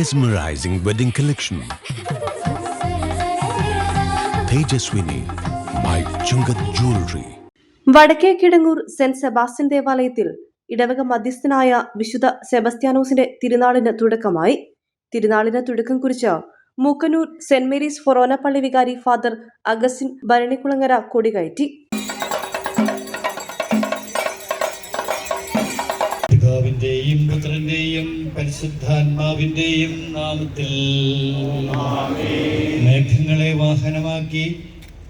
Mesmerizing wedding collection. Tejaswini by Chungat Jewelry. വടക്കേ Kidangoor saint Sebastian ദേവാലയത്തിൽ ഇടവക മധ്യസ്ഥനായ വിശുദ്ധ സെബസ്ത്യാനോസിന്റെ തിരുനാളിന് തുടക്കമായി തിരുനാളിന് തുടക്കം കുറിച്ച് മൂക്കന്നൂർ സെന്റ് മേരീസ് ഫൊറോന പള്ളി വികാരി ഫാദർ അഗസ്റ്റിൻ ഭരണിക്കുളങ്ങര കൊടികയറ്റി പിതാവിന്റെയും പുത്രന്റെയും പരിശുദ്ധാത്മാവിന്റെയും നാമത്തിൽ മേഘങ്ങളെ വാഹനമാക്കി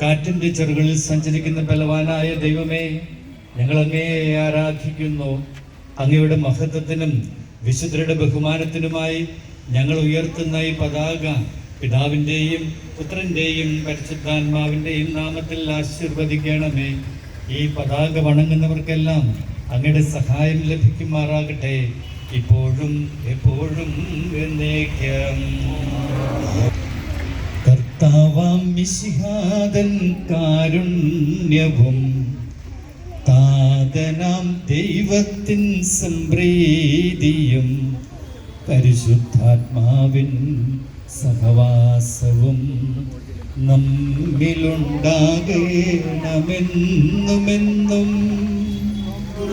കാറ്റിന്റെ ചെറുകളിൽ സഞ്ചരിക്കുന്ന ബലവാനായ ദൈവമേ ഞങ്ങൾ അങ്ങയെ ആരാധിക്കുന്നു. അങ്ങയുടെ മഹത്വത്തിനും വിശുദ്ധരുടെ ബഹുമാനത്തിനുമായി ഞങ്ങൾ ഉയർത്തുന്ന ഈ പതാക പിതാവിന്റെയും പുത്രന്റെയും പരിശുദ്ധാത്മാവിന്റെയും നാമത്തിൽ ആശീർവദിക്കണമേ. ഈ പതാക വണങ്ങുന്നവർക്കെല്ലാം അങ്ങയുടെ സഹായം ലഭിക്കുമാറാകട്ടെ. ഇപ്പോഴും എപ്പോഴും എന്നേക്കും. കർത്താവാം മിശിഹാദൻ കാരുണ്യവും താതനാം ദൈവത്തിൻ സംപ്രീതിയും പരിശുദ്ധാത്മാവിൻ സഹവാസവും നമ്മിലുണ്ടാകണമെന്നുമെന്നും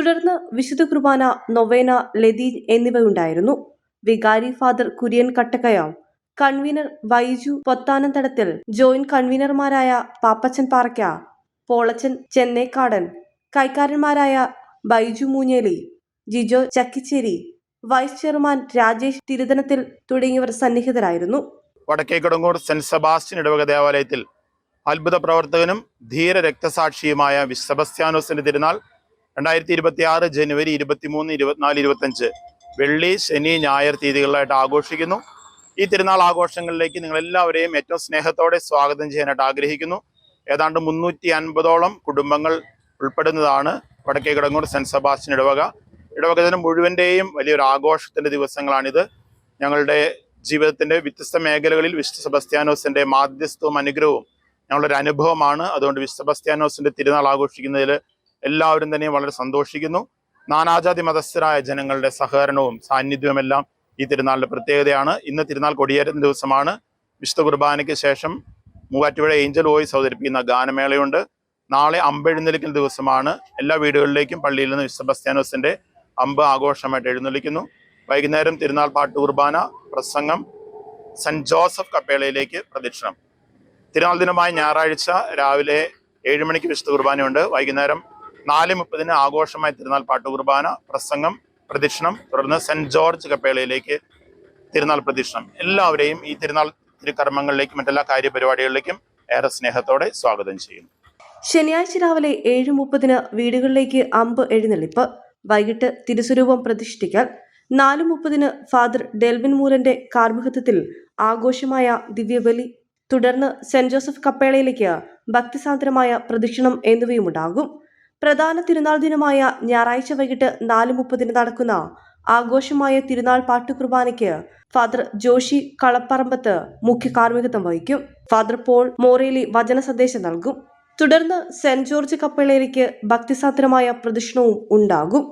തുടർന്ന് വിശുദ്ധ കുർബാന നൊവേന ലതി എന്നിവയുണ്ടായിരുന്നു. വികാരി father Kurian Kattakkayam convener Vaiju Pothanandathil joint കൺവീനർമാരായ Pappachan Paraykka Polachan ചെന്നൈക്കാടൻ കൈക്കാരന്മാരായ ബൈജു മൂഞ്ഞേലി ജിജോ ചക്കിച്ചേരി വൈസ് ചെയർമാൻ രാജേഷ് തിരുതനത്തിൽ തുടങ്ങിയവർ സന്നിഹിതരായിരുന്നു. വടക്കേക്കടങ്ങൂർ സെന്റ് സെബാസ്റ്റ്യൻ ഇടവക ദേവാലയത്തിൽ അത്ഭുത പ്രവർത്തകനും ധീര രക്തസാക്ഷിയുമായ വിശ് തിരുനാൾ രണ്ടായിരത്തി ഇരുപത്തി ആറ് ജനുവരി ഇരുപത്തിമൂന്ന് ഇരുപത്തിനാല് ഇരുപത്തഞ്ച് വെള്ളി ശനി ഞായർ തീയതികളിലായിട്ട് ആഘോഷിക്കുന്നു. ഈ തിരുനാൾ ആഘോഷങ്ങളിലേക്ക് നിങ്ങൾ എല്ലാവരെയും ഏറ്റവും സ്നേഹത്തോടെ സ്വാഗതം ചെയ്യാനായിട്ട് ആഗ്രഹിക്കുന്നു. ഏതാണ്ട് മുന്നൂറ്റി അൻപതോളം കുടുംബങ്ങൾ ഉൾപ്പെടുന്നതാണ് വടക്കേ കിടങ്ങൂർ സെന്റ് സെബാസ്റ്റ്യൻ ഇടവക. ഇടവകത്തിന് മുഴുവന്റെയും വലിയൊരു ആഘോഷത്തിന്റെ ദിവസങ്ങളാണിത്. ഞങ്ങളുടെ ജീവിതത്തിന്റെ വ്യത്യസ്ത മേഖലകളിൽ വിശുദ്ധ സെബസ്ത്യാനോസിന്റെ മാധ്യസ്ഥവും അനുഗ്രഹവും ഞങ്ങളുടെ ഒരു അനുഭവമാണ്. അതുകൊണ്ട് വിശ്വ സെബസ്ത്യാനോസിന്റെ തിരുനാൾ ആഘോഷിക്കുന്നതിൽ എല്ലാവരും തന്നെ വളരെ സന്തോഷിക്കുന്നു. നാനാജാതി മതസ്ഥരായ ജനങ്ങളുടെ സഹകരണവും സാന്നിധ്യവും എല്ലാം ഈ തിരുനാളിന്റെ പ്രത്യേകതയാണ്. ഇന്ന് തിരുനാൾ കൊടിയേറ്റുന്ന ദിവസമാണ്. വിശുദ്ധ കുർബാനയ്ക്ക് ശേഷം മൂവാറ്റുപുഴ ഏഞ്ചൽ വോയിസ് അവതരിപ്പിക്കുന്ന ഗാനമേളയുണ്ട്. നാളെ അമ്പെഴുന്നള്ളിക്കുന്ന ദിവസമാണ്. എല്ലാ വീടുകളിലേക്കും പള്ളിയിൽ നിന്ന് വിശുദ്ധ സെബസ്ത്യാനോസിന്റെ അമ്പ് ആഘോഷമായിട്ട് എഴുന്നള്ളിക്കുന്നു. വൈകുന്നേരം തിരുനാൾ പാട്ട് കുർബാന പ്രസംഗം സെന്റ് ജോസഫ് കപ്പേളയിലേക്ക് പ്രദക്ഷിണം. തിരുനാൾ ദിനമായ ഞായറാഴ്ച രാവിലെ ഏഴ് മണിക്ക് വിശുദ്ധ കുർബാനയുണ്ട്. വൈകുന്നേരം നാല് മുപ്പതിന് ആഘോഷമായി തിരുനാൾ പാട്ട് കുർബാന പ്രസംഗം പ്രദക്ഷിണം തുടർന്ന് സെന്റ് ജോർജ് കപ്പേളയിലേക്ക് തിരുനാൾ പ്രദക്ഷിണം. എല്ലാവരെയും ഈ തിരുനാൾ തിരുക്കർമ്മങ്ങളിലേക്കും മറ്റെല്ലാ കാര്യപരിപാടികളിലേക്കും ഏറെ സ്നേഹത്തോടെ സ്വാഗതം ചെയ്യുന്നു. ശനിയാഴ്ച രാവിലെ ഏഴ് മുപ്പതിന് വീടുകളിലേക്ക് അമ്പ് എഴുന്നള്ളിപ്പ്. വൈകിട്ട് തിരുസ്വരൂപം പ്രതിഷ്ഠിക്കാൻ നാല് മുപ്പതിന് ഫാദർ ഡെൽവിൻ മൂലന്റെ കാർമ്മികത്വത്തിൽ ആഘോഷമായ ദിവ്യബലി. തുടർന്ന് സെന്റ് ജോസഫ് കപ്പേളയിലേക്ക് ഭക്തിസാന്ദ്രമായ പ്രദക്ഷിണം എന്നിവയുമുണ്ടാകും. പ്രധാന തിരുനാൾ ദിനമായ ഞായറാഴ്ച വൈകിട്ട് നാല് മുപ്പതിന് നടക്കുന്ന ആഘോഷമായ തിരുനാൾ പാട്ടുകുർബാനയ്ക്ക് ഫാദർ ജോഷി കളപ്പറമ്പത്ത് മുഖ്യ കാർമ്മികത്വം വഹിക്കും. ഫാദർ പോൾ മോറേലി വചന സന്ദേശം നൽകും. തുടർന്ന് സെന്റ് ജോർജ് കപ്പേളയിലേക്ക് ഭക്തിസാന്ദ്രമായ പ്രദക്ഷിണവും ഉണ്ടാകും.